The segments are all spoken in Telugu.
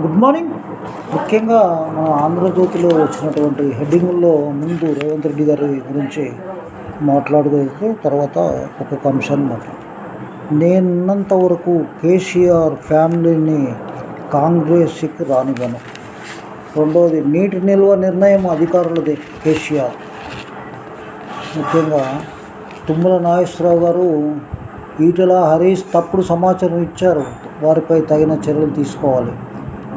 Good morning. ముఖ్యంగా మన ఆంధ్రజ్యోతిలో వచ్చినటువంటి హెడ్డింగ్లో ముందు రేవంత్ రెడ్డి గారి గురించి మాట్లాడుకుంటే తర్వాత ఒక్కొక్క అంశాన్ని మాట్లాడు నేనున్నంత వరకు కేసీఆర్ ఫ్యామిలీని కాంగ్రెస్కి రానివ్వను. రెండవది నీటి నిల్వ నిర్ణయం అధికారులది కేసీఆర్. ముఖ్యంగా తుమ్మల నాగేశ్వరరావు గారు ఈటల హరీష్ తప్పుడు సమాచారం ఇచ్చారు. వారిపై తగిన చర్యలు తీసుకోవాలి.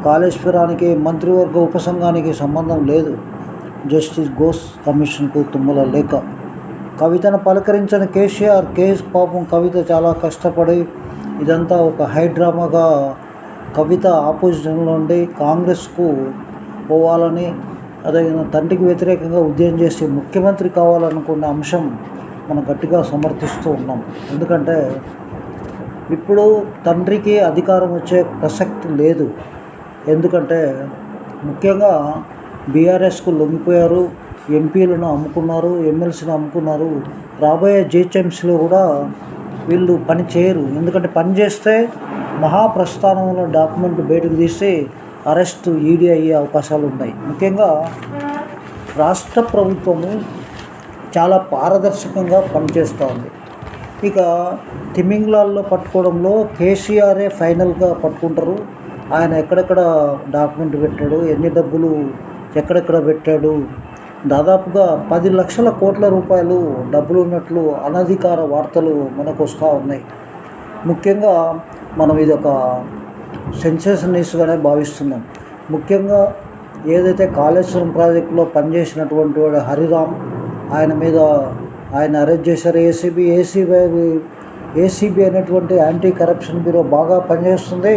కాళేశ్వరానికి మంత్రివర్గ ఉపసంఘానికి సంబంధం లేదు. జస్టిస్ ఘోష్ కమిషన్కు తుమ్మల లేఖ. కవితను పలకరించిన కేసీఆర్ కేఎస్ పాపం కవిత చాలా కష్టపడి ఇదంతా ఒక హైడ్రామాగా కవిత ఆపోజిషన్లో ఉండి కాంగ్రెస్కు పోవాలని అదే తండ్రికి వ్యతిరేకంగా ఉద్యమం చేసి ముఖ్యమంత్రి కావాలనుకున్న అంశం మనం గట్టిగా సమర్థిస్తూ ఉన్నాం. ఎందుకంటే ఇప్పుడు తండ్రికి అధికారం వచ్చే ప్రసక్తి లేదు. ఎందుకంటే ముఖ్యంగా బీఆర్ఎస్కు లొంగిపోయారు ఎంపీలను అమ్ముకున్నారు ఎమ్మెల్సీని అమ్ముకున్నారు. రాబోయే జిహెచ్ఎంసీలో కూడా వీళ్ళు పని చేయరు. ఎందుకంటే పని చేస్తే మహాప్రస్థానంలో డాక్యుమెంట్ బయటకు తీసి అరెస్ట్ ఈడీ అయ్యే అవకాశాలు ఉన్నాయి ముఖ్యంగా రాష్ట్ర ప్రభుత్వము చాలా పారదర్శకంగా పనిచేస్తుంది ఇక తిమింగ్లాల్లో పట్టుకోవడంలో కేసీఆరే ఫైనల్గా పట్టుకుంటారు. ఆయన ఎక్కడెక్కడ డాక్యుమెంట్ పెట్టాడు ఎన్ని డబ్బులు ఎక్కడెక్కడ పెట్టాడు దాదాపుగా పది లక్షల కోట్ల రూపాయలు డబ్బులు ఉన్నట్లు అనధికార వార్తలు మనకు వస్తూ ఉన్నాయి. ముఖ్యంగా మనం ఇది ఒక సెన్సేషన్ న్యూస్గానే భావిస్తున్నాం. ముఖ్యంగా ఏదైతే కాళేశ్వరం ప్రాజెక్టులో పనిచేసినటువంటి వాడు హరిరామ్ ఆయన మీద ఆయన అరెస్ట్ చేశారు. ఏసీబీ ఏసీబీ ఏసీబీ అనేటువంటి యాంటీ కరప్షన్ బ్యూరో బాగా పనిచేస్తుంది.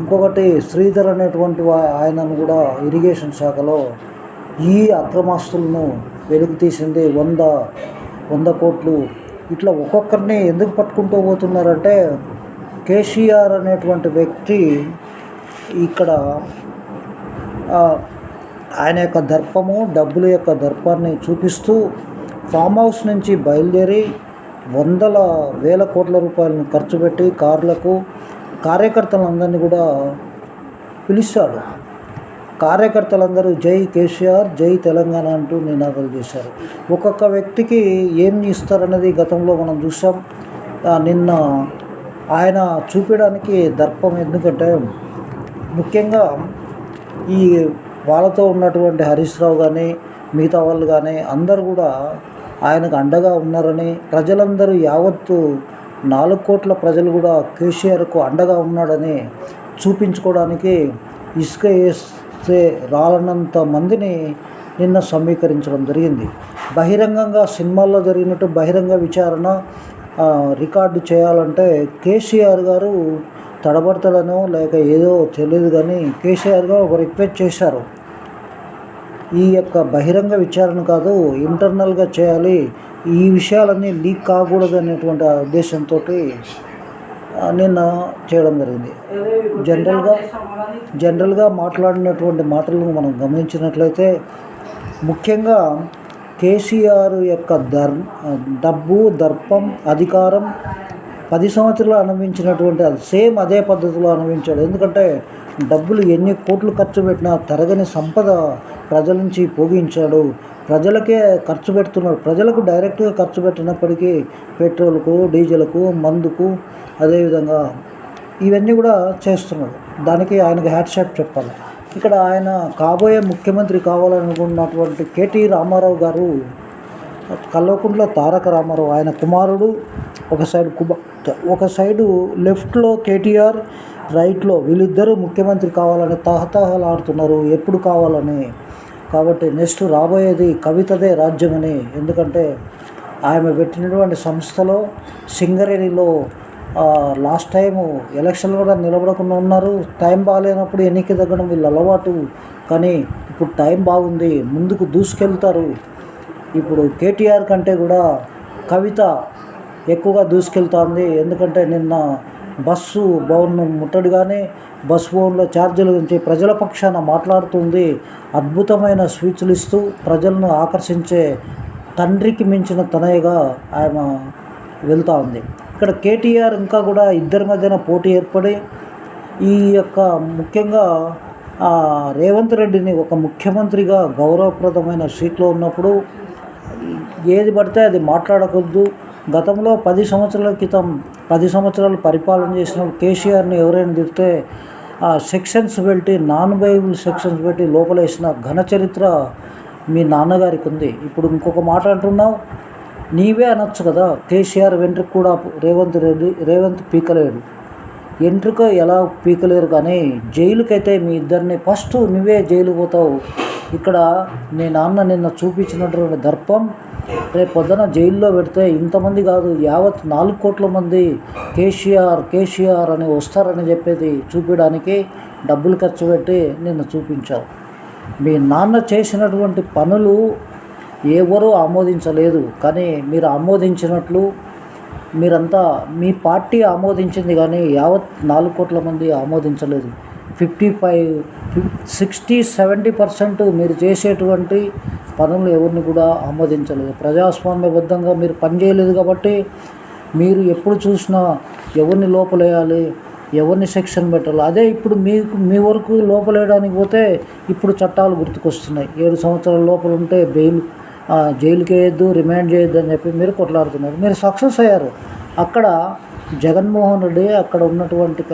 ఇంకొకటి శ్రీధర్ అనేటువంటి ఆయనను కూడా ఇరిగేషన్ శాఖలో ఈ అక్రమాస్తులను వెలుగు తీసింది వంద వంద కోట్లు. ఇట్లా ఒక్కొక్కరిని ఎందుకు పట్టుకుంటూ పోతున్నారంటే కేసీఆర్ అనేటువంటి వ్యక్తి ఇక్కడ ఆయన యొక్క దర్పము డబ్బుల యొక్క దర్పాన్ని చూపిస్తూ ఫామ్ హౌస్ నుంచి బయలుదేరి వందల వేల కోట్ల రూపాయలను ఖర్చు పెట్టి కార్లకు కార్యకర్తలందరినీ కూడా పిలుస్తాడు కార్యకర్తలందరూ జై కేసీఆర్ జై తెలంగాణ అంటూ నినాదాలు చేశారు. ఒక్కొక్క వ్యక్తికి ఏం ఇస్తారన్నది గతంలో మనం చూసాం. నిన్న ఆయన చూపించడానికి దర్పం ఎందుకంటే ముఖ్యంగా ఈ వాళ్ళతో ఉన్నటువంటి హరీష్ రావు కానీ మిగతా వాళ్ళు కానీ అందరు కూడా ఆయనకు అండగా ఉన్నారని ప్రజలందరూ యావత్తు నాలుగు కోట్ల ప్రజలు కూడా కేసీఆర్కు అండగా ఉన్నాడని చూపించుకోవడానికి ఇసుక వేస్తే రాలనంత మందిని నిన్న సమీకరించడం జరిగింది. బహిరంగంగా సినిమాల్లో జరిగినట్టు బహిరంగ విచారణ రికార్డు చేయాలంటే కేసీఆర్ గారు తడబడతాడనో లేక ఏదో తెలియదు కానీ కేసీఆర్ గారు ఒక రిక్వెస్ట్ చేశారు. ఈ యొక్క బహిరంగ విచారణ కాదు ఇంటర్నల్గా చేయాలి ఈ విషయాలన్నీ లీక్ కాకూడదు అనేటువంటి ఉద్దేశంతో నిన్న చేయడం జరిగింది. జనరల్గా జనరల్గా మాట్లాడినటువంటి మాటలను మనం గమనించినట్లయితే ముఖ్యంగా కేసీఆర్ యొక్క దర్ డబ్బు దర్పం అధికారం పది సంవత్సరాలు అనుభవించినటువంటి అది సేమ్ అదే పద్ధతిలో అనుభవించాడు. ఎందుకంటే డబ్బులు ఎన్ని కోట్లు ఖర్చు పెట్టినా తరగని సంపద ప్రజల నుంచి పోగించాడు. ప్రజలకే ఖర్చు పెడుతున్నాడు. ప్రజలకు డైరెక్ట్గా ఖర్చు పెట్టినప్పటికీ పెట్రోల్కు డీజిల్కు మందుకు అదేవిధంగా ఇవన్నీ కూడా చేస్తున్నాడు. దానికి ఆయనకి హ్యాట్ షాట్ చెప్పాలి. ఇక్కడ ఆయన కాబోయే ముఖ్యమంత్రి కావాలనుకున్నటువంటి కేటీ రామారావు గారు కల్వకుంట్ల తారక రామారావు ఆయన కుమారుడు ఒక సైడ్ కుబ ఒక సైడు లెఫ్ట్లో కేటీఆర్ రైట్లో వీళ్ళిద్దరూ ముఖ్యమంత్రి కావాలని తహతహలాడుతున్నారు. ఎప్పుడు కావాలని? కాబట్టి నెక్స్ట్ రాబోయేది కవితదే రాజ్యమని. ఎందుకంటే ఆమె పెట్టినటువంటి సంస్థలో సింగరేణిలో లాస్ట్ టైము ఎలక్షన్లు కూడా నిలబడకుండా ఉన్నారు. టైం బాగాలేనప్పుడు ఎన్నిక తగ్గడం వీళ్ళు అలవాటు. కానీ ఇప్పుడు టైం బాగుంది ముందుకు దూసుకెళ్తారు. ఇప్పుడు కేటీఆర్ కంటే కూడా కవిత ఎక్కువగా దూసుకెళ్తోంది. ఎందుకంటే నిన్న బస్సు భవన్ను ముట్టడిగానే బస్ భవన్లో ఛార్జీల గురించి ప్రజల పక్షాన మాట్లాడుతుంది. అద్భుతమైన స్పీచ్లు ఇస్తూ ప్రజలను ఆకర్షించే తండ్రికి మించిన తనయగా ఆమె వెళ్తూ ఉంది. ఇక్కడ కేటీఆర్ ఇంకా కూడా ఇద్దరి మధ్యన పోటీ ఏర్పడి ఈ యొక్క ముఖ్యంగా రేవంత్ రెడ్డిని ఒక ముఖ్యమంత్రిగా గౌరవప్రదమైన సీట్లో ఉన్నప్పుడు ఏది పడితే అది మాట్లాడకూడదు. గతంలో పది సంవత్సరాల క్రితం పది సంవత్సరాలు పరిపాలన చేసిన కేసీఆర్ని ఎవరైనా తిడితే ఆ సెక్షన్స్ పెట్టి నాన్ బైబుల్ సెక్షన్స్ పెట్టి లోపలేసిన ఘన చరిత్ర మీ నాన్నగారికి ఉంది. ఇప్పుడు ఇంకొక మాట అంటున్నావు? నీవే అనొచ్చు కదా కేసీఆర్ వెంట్రుకు కూడా రేవంత్ రెడ్డి రేవంత్ పీకలేడు. ఎంట్రుకో ఎలా పీకలేరు కానీ జైలుకైతే మీ ఇద్దరిని ఫస్ట్ నువ్వే జైలు పోతావు. ఇక్కడ నీ నాన్న నిన్న చూపించినటువంటి దర్పం రేపు పొద్దున జైల్లో పెడితే ఇంతమంది కాదు యావత్ నాలుగు కోట్ల మంది కేసీఆర్ కేసీఆర్ అని వస్తారని చెప్పేది చూపించడానికి డబ్బులు ఖర్చు పెట్టి నిన్ను చూపించావు. మీ నాన్న చేసినటువంటి పనులు ఎవరూ ఆమోదించలేదు. కానీ మీరు ఆమోదించినట్లు మీరంతా మీ పార్టీ ఆమోదించింది కానీ యావత్ నాలుగు కోట్ల మంది ఆమోదించలేదు. Fifty five sixty seventy percent మీరు చేసేటువంటి పనులు ఎవరిని కూడా ఆమోదించలేదు. ప్రజాస్వామ్యబద్ధంగా మీరు పనిచేయలేదు కాబట్టి మీరు ఎప్పుడు చూసినా ఎవరిని లోపలేయాలి ఎవరిని సెక్షన్ పెట్టాలి. అదే ఇప్పుడు మీకు మీ వరకు లోపలేయడానికి పోతే ఇప్పుడు చట్టాలు గుర్తుకొస్తున్నాయి. ఏడు సంవత్సరాల లోపల ఉంటే బెయిల్ జైలుకి వేయద్దు రిమాండ్ చేయొద్దు అని చెప్పి మీరు కొట్లాడుతున్నారు. మీరు సక్సెస్ అయ్యారు. అక్కడ జగన్మోహన్ రెడ్డి అక్కడ ఉన్నటువంటి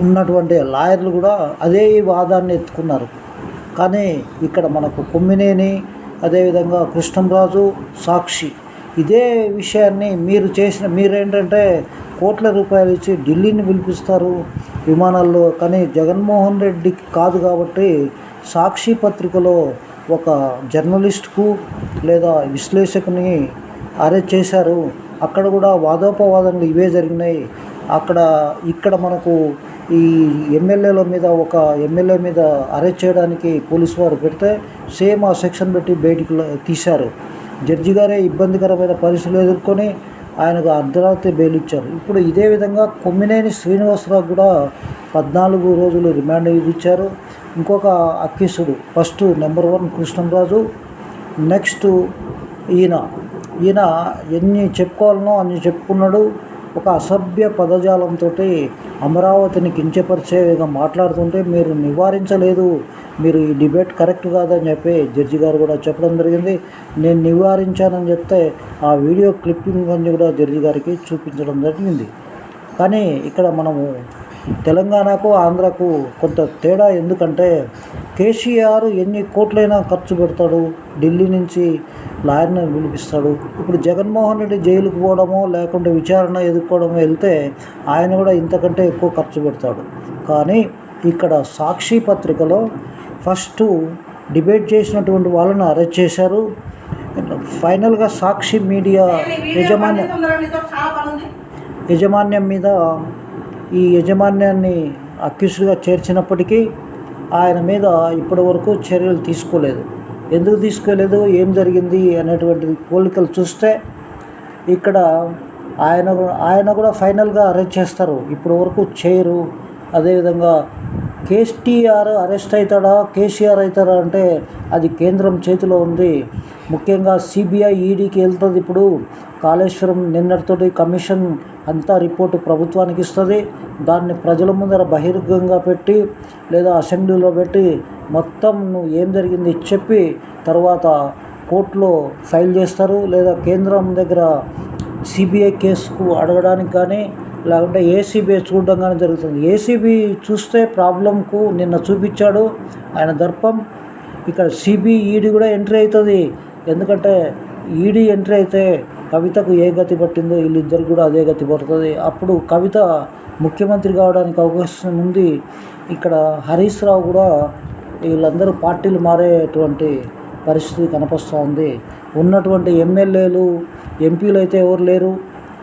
ఉన్నటువంటి లాయర్లు కూడా అదే వాదాన్ని ఎత్తుకున్నారు. కానీ ఇక్కడ మనకు కొమ్మినేని అదేవిధంగా కృష్ణంరాజు సాక్షి. ఇదే విషయాన్ని మీరు చేసిన మీరేంటంటే కోట్ల రూపాయలు ఇచ్చి ఢిల్లీని పిలిపిస్తారు విమానాల్లో. కానీ జగన్మోహన్ రెడ్డికి కాదు కాబట్టి సాక్షి పత్రికలో ఒక జర్నలిస్ట్కు లేదా విశ్లేషకుని అరెస్ట్ చేశారు. అక్కడ కూడా వాదోపవాదనలు ఇవే జరిగినాయి. అక్కడ ఇక్కడ మనకు ఈ ఎమ్మెల్యేల మీద ఒక ఎమ్మెల్యే మీద అరెస్ట్ చేయడానికి పోలీసు వారు పెడితే సేమ్ ఆ సెక్షన్ పెట్టి బయటికి తీశారు. జడ్జి గారే ఇబ్బందికరమైన పరిస్థితులు ఎదుర్కొని ఆయనకు అర్ధరాత్రి బెయిల్ ఇచ్చారు ఇప్పుడు ఇదే విధంగా కొమ్మినేని శ్రీనివాసరావు కూడా పద్నాలుగు రోజులు రిమాండ్ విధించారు ఇంకొక అక్కిసుడు. First number one Krishnaraju next ఈయన. ఈయన ఎన్ని చెప్పుకోవాలనో అన్ని చెప్పుకున్నాడు. ఒక అసభ్య పదజాలంతో అమరావతిని కించపరిచేగా మాట్లాడుతుంటే మీరు నివారించలేదు. మీరు ఈ డిబేట్ కరెక్ట్ కాదని చెప్పి జడ్జి గారు కూడా చెప్పడం జరిగింది. నేను నివారించానని చెప్తే ఆ వీడియో క్లిప్పింగ్ అని కూడా జడ్జి గారికి చూపించడం జరిగింది. కానీ ఇక్కడ మనము తెలంగాణకు ఆంధ్రాకు కొంత తేడా ఎందుకంటే కేసీఆర్ ఎన్ని కోట్లైనా ఖర్చు పెడతాడు ఢిల్లీ నుంచి లాయర్ని పిలిపిస్తాడు. ఇప్పుడు జగన్మోహన్ రెడ్డి జైలుకు పోవడమో లేకుంటే విచారణ ఎదుర్కోవడమో వెళ్తే ఆయన కూడా ఇంతకంటే ఎక్కువ ఖర్చు పెడతాడు. కానీ ఇక్కడ సాక్షి పత్రికలో ఫస్ట్ డిబేట్ చేసినటువంటి వాళ్ళని అరెస్ట్ చేశారు. ఫైనల్గా సాక్షి మీడియా యజమాని యజమాన్యం మీద ఈ యజమాన్యాన్ని అక్యూస్డ్గా చేర్చినప్పటికీ ఆయన మీద ఇప్పటి వరకు చర్యలు తీసుకోలేదు. ఎందుకు తీసుకోలేదు? ఏం జరిగింది? అనేటువంటి పోలికలు చూస్తే ఇక్కడ ఆయన కూడా- ఆయన కూడా ఫైనల్గా అరెస్ట్ చేస్తారు. ఇప్పటి వరకు చేయరు. అదేవిధంగా కేసీఆర్ అరెస్ట్ అవుతాడా? కేసీఆర్ అవుతాడా అంటే అది కేంద్రం చేతిలో ఉంది. ముఖ్యంగా సిబిఐ ఈడీకి వెళ్తుంది ఇప్పుడు. కాళేశ్వరం నిన్నటితోటి కమిషన్ అంతా రిపోర్టు ప్రభుత్వానికి ఇస్తుంది. దాన్ని ప్రజల ముందర బహిర్గంగా పెట్టి లేదా అసెంబ్లీలో పెట్టి మొత్తం నువ్వు ఏం జరిగింది చెప్పి తర్వాత కోర్టులో ఫైల్ చేస్తారు. లేదా కేంద్రం దగ్గర సిబిఐ కేసుకు అడగడానికి కానీ లేకుంటే ఏసీబీ చూడడం కానీ జరుగుతుంది. ఏసీబీ చూస్తే ప్రాబ్లంకు నిన్న చూపించాడు ఆయన దర్పం. ఇక్కడ సిబిఈడి కూడా ఎంట్రీ అవుతుంది. ఎందుకంటే ఈడీ ఎంట్రీ అయితే కవితకు ఏ గతి పట్టిందో వీళ్ళిద్దరు కూడా అదే గతి పడుతుంది. అప్పుడు కవిత ముఖ్యమంత్రి కావడానికి అవకాశం ఉంది. ఇక్కడ హరీష్ రావు కూడా వీళ్ళందరూ పార్టీలు మారేటువంటి పరిస్థితి కనపస్తోంది. ఉన్నటువంటి ఎమ్మెల్యేలు ఎంపీలు అయితే ఎవరు లేరు.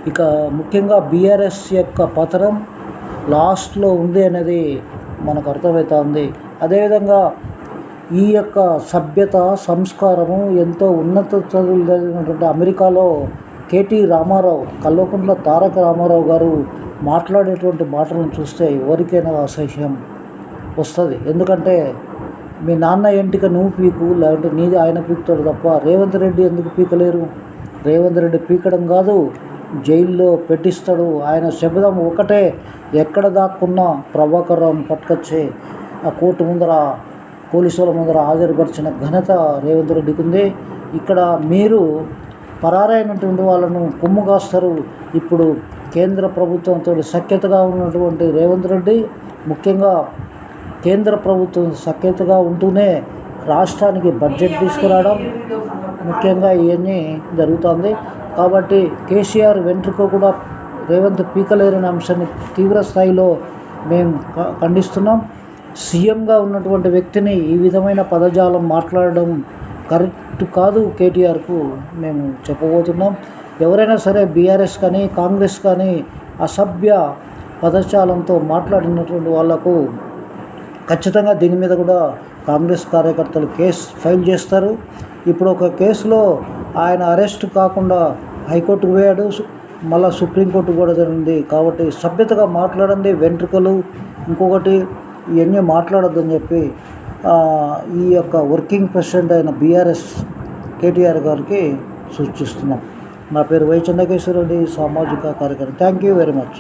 ఇక ముఖ్యంగా బీఆర్ఎస్ యొక్క పతనం లాస్ట్లో ఉంది అనేది మనకు అర్థమవుతుంది. అదేవిధంగా ఈ యొక్క సభ్యత సంస్కారము ఎంతో ఉన్నత చదువులు జరిగినటువంటి అమెరికాలో కేటీ రామారావు కల్వకుంట్ల తారక రామారావు గారు మాట్లాడేటువంటి మాటలను చూస్తే ఎవరికైనా అసహ్యం వస్తుంది. ఎందుకంటే మీ నాన్న ఎంటిక నువ్వు పీకు లేదంటే నీది ఆయన పీకుతాడు తప్ప రేవంత్ రెడ్డి ఎందుకు పీకలేరు? రేవంత్ రెడ్డి పీకడం కాదు జైల్లో పెట్టిస్తాడు. ఆయన శబ్దం ఒకటే ఎక్కడ దాక్కున్న ప్రభాకర్ రావును పట్టుకొచ్చి ఆ కోర్టు ముందర పోలీసుల ముందర హాజరుపరిచిన ఘనత రేవంత్ రెడ్డికి ఉంది ఇక్కడ మీరు పరారైనటువంటి వాళ్ళను కొమ్ము కాస్తారు. ఇప్పుడు కేంద్ర ప్రభుత్వంతో సఖ్యతగా ఉన్నటువంటి రేవంత్ రెడ్డి ముఖ్యంగా కేంద్ర ప్రభుత్వం సఖ్యతగా ఉంటూనే రాష్ట్రానికి బడ్జెట్ తీసుకురావడం ముఖ్యంగా ఇవన్నీ జరుగుతుంది. కాబట్టి కేసీఆర్ వెంట్రుక కూడా రేవంత్ పీకలేరని అంశాన్ని తీవ్ర స్థాయిలో మేము ఖండిస్తున్నాం. సీఎంగా ఉన్నటువంటి వ్యక్తిని ఈ విధమైన పదజాలం మాట్లాడడం కరెక్ట్ కాదు కేటీఆర్కు. మేము చెప్పబోతున్నాం. ఎవరైనా సరే బీఆర్ఎస్ కానీ కాంగ్రెస్ కానీ అసభ్య పదజాలంతో మాట్లాడినటువంటి వాళ్ళకు ఖచ్చితంగా దీని మీద కూడా కాంగ్రెస్ కార్యకర్తలు కేసు ఫైల్ చేస్తారు. ఇప్పుడు ఒక కేసులో ఆయన అరెస్ట్ కాకుండా హైకోర్టుకు పోయాడు. మళ్ళీ సుప్రీంకోర్టు కూడా జరిగింది. కాబట్టి సభ్యతగా మాట్లాడండి. వెంట్రుకలు ఇంకొకటి ఇవన్నీ మాట్లాడొద్దని చెప్పి ఈ యొక్క వర్కింగ్ ప్రెసిడెంట్ అయిన బీఆర్ఎస్ కేటీఆర్ గారికి సూచిస్తున్నాం. నా పేరు వై చంద్రకేశ్వర సామాజిక కార్యకర్త. Thank you very much